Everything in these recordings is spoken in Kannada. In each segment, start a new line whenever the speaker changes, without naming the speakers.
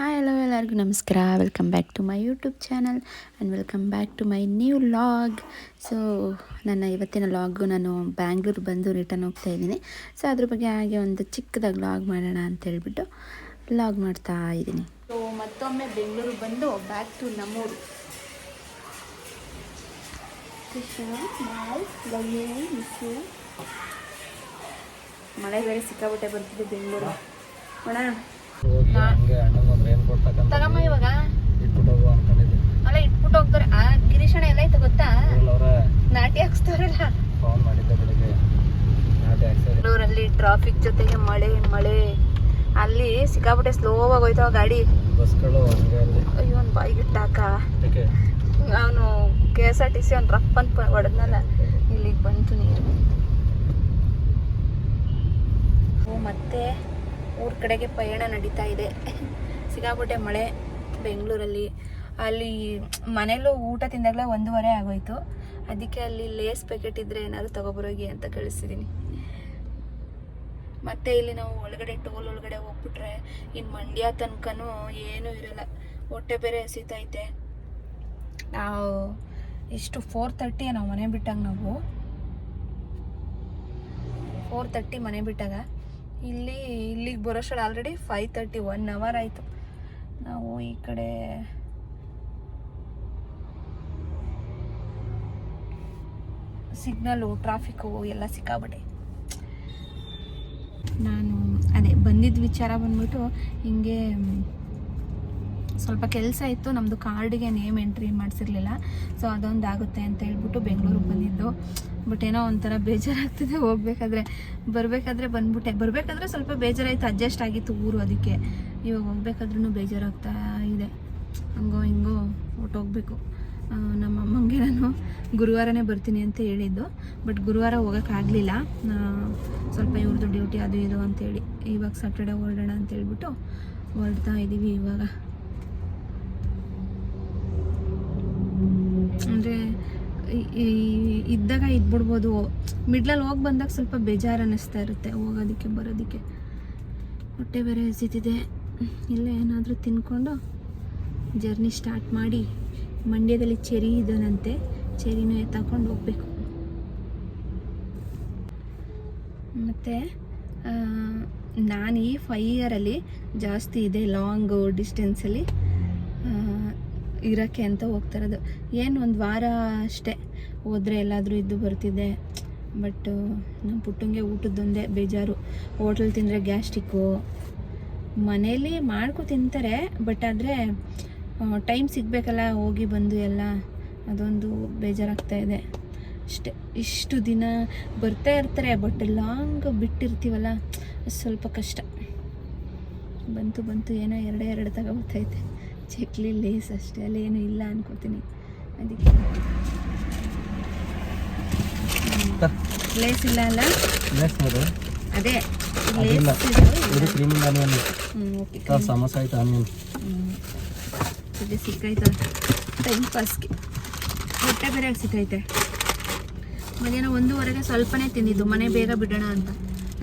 ಹಾಯ್ ಹಲೋ ಎಲ್ಲರಿಗೂ ನಮಸ್ಕಾರ. Welcome back to my YouTube channel and welcome back to my new vlog so ನನ್ನ ಇವತ್ತಿನ ಲಾಗು ನಾನು ಬ್ಯಾಂಗ್ಳೂರು ಬಂದು ರಿಟರ್ನ್ ಹೋಗ್ತಾ ಇದ್ದೀನಿ. ಸೊ ಅದ್ರ ಬಗ್ಗೆ ಹಾಗೆ ಒಂದು ಚಿಕ್ಕದಾಗಿ ಲಾಗ್ ಮಾಡೋಣ ಅಂತ ಹೇಳ್ಬಿಟ್ಟು ಲಾಗ್ ಮಾಡ್ತಾ ಇದ್ದೀನಿ. ಸೊ ಮತ್ತೊಮ್ಮೆ ಬೆಂಗಳೂರು ಬಂದು ಬ್ಯಾಕ್ ಟು ನಮ್ಮೂರು ಮಳೆ ಬೇರೆ ಸಿಕ್ಕಾಬಿಟ್ಟೆ ಬರ್ತಿದೆ ಬೆಂಗಳೂರು ನೋಡೋಣ
ಹೋಗಿ ಹಂಗೆ ಅಣ್ಣಂಗೊಂದು ರೇನ್ ಕೋಟ್ ತಗೊಂಡು
ತಗಮ್ಮ ಇವಾಗ?
ಇಟ್ಬಿಟ್ಟು ಹೋಗು ಅನ್ಕೊಂಡಿದ್ದೆ
ಅಲ್ಲ ಇಟ್ಬಿಟ್ಟು ಹೋಗ್ತಾರೆ. ಆ ಎಲ್ಲ ಐತೆ ಗೊತ್ತಾ? ನಾಟಿ ಹಾಕ್ಸ್ತಾರಲ್ಲ.
ಫೋನ್ ಮಾಡಿದ್ದೆ ಬೆಳಿಗ್ಗೆ. ನಾಟಿ ಹಾಕ್ಸಿದ್ರೆ
ಬೆಂಗಳೂರಲ್ಲಿ ಟ್ರಾಫಿಕ್ ಜೊತೆಗೆ ಮಳೆ ಮಳೆ. ಅಲ್ಲಿ ಸಿಕ್ಕಾಪಟ್ಟೆ ಸ್ಲೋ ಆಗಿ ಹೋಯ್ತಾವ ಗಾಡಿ.
ಬಸ್ಗಳು
ಅಯ್ಯೋ ಒಂದು ಬಾಯಿಗಿಟ್ಟಾಕ
ಟಾಕ
ಅವನು K S R T C ಅವ್ನು ರಪ್ಪ ಅಂತ ಹೊಡೆದ್ನಲ್ಲ. ಇಲ್ಲಿಗೆ ಬಂತು ನೀರು. ಓ ಮತ್ತೆ ಊರ ಕಡೆಗೆ ಪಯಣ ನಡೀತಾ ಇದೆ. ಸಿಗಾಪಟ್ಟೆ ಮಳೆ ಬೆಂಗಳೂರಲ್ಲಿ. ಅಲ್ಲಿ ಮನೇಲೂ ಊಟ ತಿಂದಾಗಲೇ ಒಂದೂವರೆ ಆಗೋಯ್ತು. ಅದಕ್ಕೆ ಅಲ್ಲಿ ಲೇಸ್ ಪ್ಯಾಕೆಟ್ ಇದ್ರೆ ಏನಾದರೂ ತಗೊಬರೋಗಿ ಅಂತ ಕಳಿಸಿದ್ದೀನಿ ಮತ್ತೆ ಇಲ್ಲಿ ನಾವು ಒಳಗಡೆ ಟೋಲ್ ಒಳಗಡೆ ಹೋಗ್ಬಿಟ್ರೆ ಇನ್ನು ಮಂಡ್ಯ ತನಕನೂ ಏನೂ ಇರಲ್ಲ. ಹೊಟ್ಟೆ ಬೇರೆ ಹಸಿತೈತೆ. ನಾವು ಎಷ್ಟು ಫೋರ್ ತರ್ಟಿ ನಾವು ಮನೆ ಬಿಟ್ಟಾಗ ನಾವು. ಫೋರ್ ತರ್ಟಿ ಮನೆ ಬಿಟ್ಟಾಗ ಇಲ್ಲಿ ಇಲ್ಲಿಗೆ ಬರೋಷ್ಟರಲ್ಲಿ already five thirty one hour ಆಯಿತು. ನಾವು ಈ ಕಡೆ ಸಿಗ್ನಲ್ಲು ಟ್ರಾಫಿಕ್ಕು ಎಲ್ಲ ಸಿಕ್ಕಾಬಿಟ್ಟೆ ನಾನು ಅದೇ ಬಂದಿದ್ದ ವಿಚಾರ ಬಂದ್ಬಿಟ್ಟು ಹಿಂಗೆ ಸ್ವಲ್ಪ ಕೆಲಸ ಇತ್ತು ನಮ್ಮದು ಕಾರ್ಡಿಗೆ ನೇಮ್ ಎಂಟ್ರಿ ಮಾಡಿಸಿರ್ಲಿಲ್ಲ. ಸೊ ಅದೊಂದು ಆಗುತ್ತೆ ಅಂತ ಹೇಳ್ಬಿಟ್ಟು ಬೆಂಗಳೂರಿಗೆ ಬಂದಿದ್ದು. ಬಟ್ ಏನೋ ಒಂಥರ ಬೇಜಾರಾಗ್ತಿದೆ ಹೋಗ್ಬೇಕಾದ್ರೆ. ಬರಬೇಕಾದ್ರೆ ಬಂದ್ಬಿಟ್ಟೆ. ಬರಬೇಕಾದ್ರೆ ಸ್ವಲ್ಪ ಬೇಜಾರಾಯಿತು ಅಡ್ಜಸ್ಟ್ ಆಗಿತ್ತು ಊರು ಅದಕ್ಕೆ. ಇವಾಗ ಹೋಗ್ಬೇಕಾದ್ರೂ ಬೇಜಾರಾಗ್ತಾ ಇದೆ. ಹಂಗೋ ಹಿಂಗೋ ಹೊರ್ಟೋಗ್ಬೇಕು ಆ, ನಮ್ಮ ಅಮ್ಮಂಗೆ ನಾನು ಗುರುವಾರನೇ ಬರ್ತೀನಿ ಅಂತ ಹೇಳಿದ್ದು. ಬಟ್ ಗುರುವಾರ ಹೋಗೋಕ್ಕಾಗಲಿಲ್ಲ ಸ್ವಲ್ಪ ಇವ್ರದ್ದು ಡ್ಯೂಟಿ ಅದು ಇದು ಅಂತೇಳಿ ಇವಾಗ ಸ್ಯಾಟರ್ಡೆ ಹೊರಡೋಣ ಅಂತ ಹೇಳ್ಬಿಟ್ಟು ಹೊರಡ್ತಾ ಇದ್ದೀವಿ ಇವಾಗ ಅಂದರೆ ಇದ್ದಾಗ ಇದ್ಬಿಡ್ಬೋದು. ಮಿಡ್ಲಲ್ಲಿ ಹೋಗಿ ಬಂದಾಗ ಸ್ವಲ್ಪ ಬೇಜಾರು ಅನ್ನಿಸ್ತಾ ಇರುತ್ತೆ ಹೋಗೋದಕ್ಕೆ ಬರೋದಕ್ಕೆ. ಹೊಟ್ಟೆ ಬೇರೆ ಹಸಿತಿದೆ. ಇಲ್ಲೇ ಏನಾದರೂ ತಿನ್ಕೊಂಡು ಜರ್ನಿ ಸ್ಟಾರ್ಟ್ ಮಾಡಿ ಮಂಡ್ಯದಲ್ಲಿ ಚೆರಿ ಇದನಂತೆ. ಚೆರಿನೂ ಎತ್ತಾಕೊಂಡು ಹೋಗ್ಬೇಕು. ಮತ್ತು ನಾನು ಈ ಫೈ ಇಯರಲ್ಲಿ ಜಾಸ್ತಿ ಇದೆ ಲಾಂಗ್ ಡಿಸ್ಟೆನ್ಸಲ್ಲಿ ಇರೋಕ್ಕೆ ಅಂತ ಹೋಗ್ತಾ ಇರೋದು ಏನು ಒಂದು ವಾರ ಅಷ್ಟೇ ಹೋದರೆ ಎಲ್ಲಾದರೂ ಇದ್ದು ಬರ್ತಿದೆ. ಬಟ್ ನಮ್ಮ ಪುಟ್ಟಂಗೆ ಊಟದ್ದೊಂದೇ ಬೇಜಾರು. ಹೋಟ್ಲ್ ತಿಂದರೆ ಗ್ಯಾಸ್ಟಿಕ್ಕು ಮನೇಲಿ ಮಾಡ್ಕೊ ತಿಂತಾರೆ ಬಟ್ ಆದರೆ ಟೈಮ್ ಸಿಗಬೇಕಲ್ಲ ಹೋಗಿ ಬಂದು ಎಲ್ಲ. ಅದೊಂದು ಬೇಜಾರಾಗ್ತಾ ಇದೆ. ಅಷ್ಟೇ. ಇಷ್ಟು ದಿನ ಬರ್ತಾ ಇರ್ತಾರೆ ಬಟ್ ಲಾಂಗ್ ಬಿಟ್ಟಿರ್ತೀವಲ್ಲ, ಸ್ವಲ್ಪ ಕಷ್ಟ. ಬಂತು ಬಂತು ಏನೋ ಎರಡೇ ಎರಡು ತಗೋಬರ್ತೈತೆ ಚಕ್ಲಿ ಲೇಸ್ ಅಷ್ಟೇ ಅಲ್ಲಿ ಏನೂ ಇಲ್ಲ ಅನ್ಕೋತೀನಿ. ಅದಕ್ಕೆ. ಲೇಸ್ ಇಲ್ಲ ಅಲ್ಲ? ಅದೇ
ಸಮೋಸ ಆಯ್ತು ಆನಿಯನ್?
ಇದು ಸಿಕ್ಕೈತೆ ಟೈಮ್ ಪಾಸ್ಗೆ. ಹೊಟ್ಟೆ ಬೇರೆ ಸಿಕ್ಕೈತೆ ಮಧ್ಯಾಹ್ನ ಒಂದೂವರೆಗೆ ಸ್ವಲ್ಪನೇ ತಿಂದಿದ್ದು ಮನೆ ಬೇಗ ಬಿಡೋಣ ಅಂತ.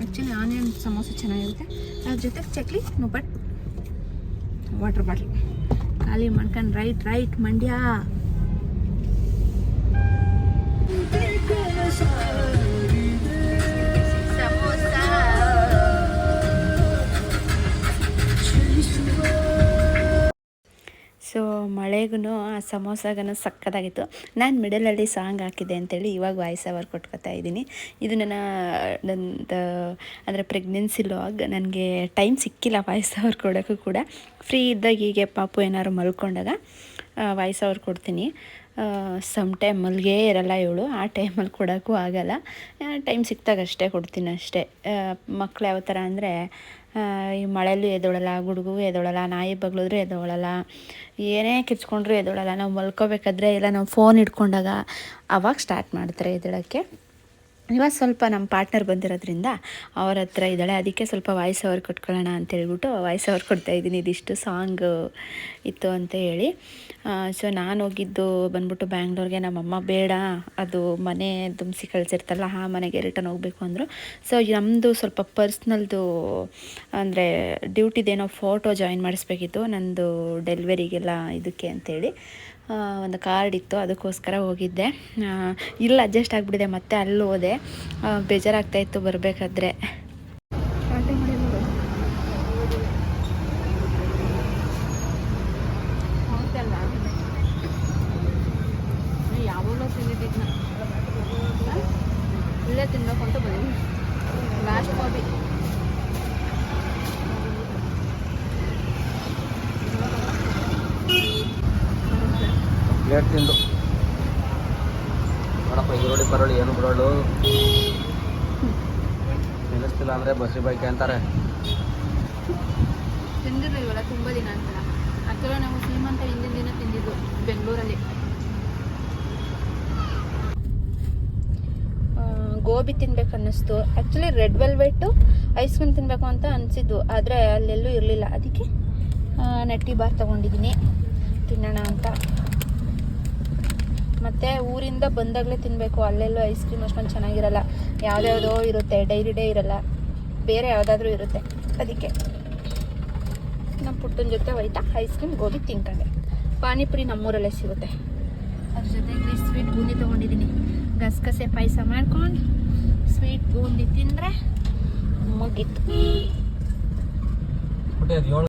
ಆ್ಯಕ್ಚುಲಿ ಆನಿಯನ್ ಸಮೋಸ ಚೆನ್ನಾಗಿರುತ್ತೆ. ಅದ್ರ ಜೊತೆಗೆ ಚಕ್ಲಿ ನುಪ್ಪಟ್ ವಾಟರ್ ಬಾಟ್ಲ್. ಖಾಲಿ ಮಾಡ್ಕೊಂಡು ರೈಟ್ ರೈಟ್ ಮಂಡ್ಯ ಮಳೆಗೂ ಆ ಸಮೋಸಾಗನ ಸಕ್ಕತ್ತಾಗಿತ್ತು. ನಾನು ಮಿಡಲಲ್ಲಿ ಸಾಂಗ್ ಹಾಕಿದೆ ಅಂತೇಳಿ ಇವಾಗ ವಾಯ್ಸ್ ಅವರ್ ಕೊಟ್ಕೊತಾ ಇದ್ದೀನಿ. ಇದು ನನ್ನ, ನಂದು ಅಂದರೆ ಪ್ರೆಗ್ನೆನ್ಸಿ ಲಾಗ್. ನನಗೆ ಟೈಮ್ ಸಿಕ್ಕಿಲ್ಲ ವಾಯ್ಸ್ ಅವರ್ ಕೊಡೋಕ್ಕೂ ಕೂಡ. ಫ್ರೀ ಇದ್ದಾಗ ಹೀಗೆ ಪಾಪು ಏನಾದ್ರು ಮಲ್ಕೊಂಡಾಗ ವಾಯ್ಸ್ ಅವ್ರು ಕೊಡ್ತೀನಿ. ಸಮ್ ಟೈಮ್ ಮಲ್ಗೇ ಇರಲ್ಲ ಇವಳು. ಆ ಟೈಮಲ್ಲಿ ಕೊಡೋಕ್ಕೂ ಆಗಲ್ಲ. ಟೈಮ್ ಸಿಕ್ತಾಗ ಅಷ್ಟೇ ಕೊಡ್ತೀನಿ ಅಷ್ಟೇ. ಮಕ್ಕಳು ಯಾವ ಥರ ಅಂದರೆ ಈ ಮಳೆಯಲ್ಲೂ ಎದ್ದೊಳಲ್ಲ ಗುಡುಗು ಎದ್ದೊಳಲ್ಲ ನಾಯಿ ಬಗ್ಲಿದ್ರು ಎದ್ದೊಳಲ್ಲ ಏನೇ ಕಿಚ್ಕೊಂಡ್ರೂ ಎದ್ದೊಳಲ್ಲ ನಾವು ಮಲ್ಕೋಬೇಕಾದ್ರೆ ಇಲ್ಲ ನಾವು ಫೋನ್ ಇಟ್ಕೊಂಡಾಗ ಅವಾಗ ಸ್ಟಾರ್ಟ್ ಮಾಡ್ತಾರೆ ಎದ್ದೇಳೋಕ್ಕೆ ಇವಾಗ ಸ್ವಲ್ಪ ನಮ್ಮ ಪಾರ್ಟ್ನರ್ ಬಂದಿರೋದ್ರಿಂದ ಅವ್ರ ಹತ್ರ ಇದ್ದಾಳೆ. ಅದಕ್ಕೆ ಸ್ವಲ್ಪ ವಾಯ್ಸ್ ಅವರ್ ಕೊಟ್ಕೊಳ್ಳೋಣ ಅಂತ ಹೇಳ್ಬಿಟ್ಟು ವಾಯ್ಸ್ ಅವರ್ ಕೊಡ್ತಾ ಇದ್ದೀನಿ. ಇದಿಷ್ಟು ಸಾಂಗ್ ಇತ್ತು ಅಂತ ಹೇಳಿ. ಸೊ ನಾನು ಹೋಗಿದ್ದು ಬಂದ್ಬಿಟ್ಟು ಬ್ಯಾಂಗ್ಳೂರ್ಗೆ. ನಮ್ಮಮ್ಮ ಬೇಡ, ಅದು ಮನೆ ದುಮ್ಸಿ ಕಳಿಸಿರ್ತಲ್ಲ ಆ ಮನೆಗೆ ರಿಟರ್ನ್ ಹೋಗಬೇಕು ಅಂದರು. ಸೊ ನಮ್ಮದು ಸ್ವಲ್ಪ ಪರ್ಸ್ನಲ್ದು ಅಂದರೆ ಡ್ಯೂಟಿದೇನೋ ಫೋಟೋ ಜಾಯಿನ್ ಮಾಡಿಸ್ಬೇಕಿತ್ತು. ನಂದು ಡೆಲಿವರಿಗೆಲ್ಲ ಇದಕ್ಕೆ ಅಂತೇಳಿ ಒಂದು ಕಾರ್ಡ್ ಇತ್ತು ಅದಕ್ಕೋಸ್ಕರ ಹೋಗಿದ್ದೆ. ಇಲ್ಲಿ ಅಡ್ಜಸ್ಟ್ ಆಗಿಬಿಟ್ಟಿದೆ ಮತ್ತೆ ಅಲ್ಲಿ ಹೋದೆ. ಆ, ಬೇಜಾರಾಗ್ತಾ ಇತ್ತು ಬರಬೇಕಾದ್ರೆ. ಯಾವಾಗಲೂ ತಿಂದಿದ್ದ ಇಲ್ಲೇ ತಿನ್ಬೇಕು ಅಂತ ಬಂದಿದ್ದೀನಿ ಲಾಸ್ಟ್ ಕಾಪಿ
ಪ್ಲೇಟ್ ತಿಂದು. ನೋಡಪ್ಪ ಈರುಳ್ಳಿ ಪರೋಳಿ ಏನು ಬಿಡೋಳು ನಿಲ್ಲಿಸ್ತಿಲ್ಲ ಅಂದರೆ ಬಸ್ರಿ ಬೈಕ್ ಅಂತಾರೆ.
ತುಂಬ ದಿನ ಅಂತಲ್ಲ ಆ್ಯಕ್ಚುಲಿ ನಾವು ಶ್ರೀಮಂತ ಹಿಂದಿನ ದಿನ ತಿಂದಿದ್ದು ಬೆಂಗಳೂರಲ್ಲಿ. ಆ, ಗೋಬಿ ತಿನ್ಬೇಕು ಅನ್ನಿಸ್ತು actually red velvet ice cream ತಿನ್ನಬೇಕು ಅಂತ ಅನಿಸಿದ್ದು. ಆದರೆ ಅಲ್ಲೆಲ್ಲೂ ಇರಲಿಲ್ಲ. ಅದಕ್ಕೆ ನೆಟ್ಟಿ ನಟ್ಟಿ ಬಾರ್ ತೊಗೊಂಡಿದ್ದೀನಿ. ತಿನ್ನೋಣ ಅಂತ. ಮತ್ತು ಊರಿಂದ ಬಂದಾಗಲೇ ತಿನ್ನಬೇಕು ಅಲ್ಲೆಲ್ಲೂ ಐಸ್ ಕ್ರೀಮ್ ಅಷ್ಟೊಂದು ಚೆನ್ನಾಗಿರಲ್ಲ. ಯಾವುದ್ಯಾವುದೋ ಇರುತ್ತೆ ಡೈರಿ ಡೇ ಇರಲ್ಲ. ಬೇರೆ ಯಾವುದಾದ್ರೂ ಇರುತ್ತೆ. ಅದಕ್ಕೆ. ನಮ್ಮ ಪುಟ್ಟನ ಜೊತೆ ಹೋಯ್ತಾ? ಐಸ್ ಕ್ರೀಮ್ ಗೋಬಿ ತಿನ್ಕೊಂಡೆ. ಪಾನಿಪುರಿ ನಮ್ಮೂರಲ್ಲೇ ಸಿಗುತ್ತೆ. ಅದ್ರ ಜೊತೆಗೆ ಸ್ವೀಟ್ ಬೂಂದಿ ತೊಗೊಂಡಿದ್ದೀನಿ. ಗಸಗಸೆ ಪಾಯಸ ಮಾಡ್ಕೊಂಡು ಸ್ವೀಟ್ ಬೂಂದಿ ತಿಂದರೆ ಮುಗೀತು.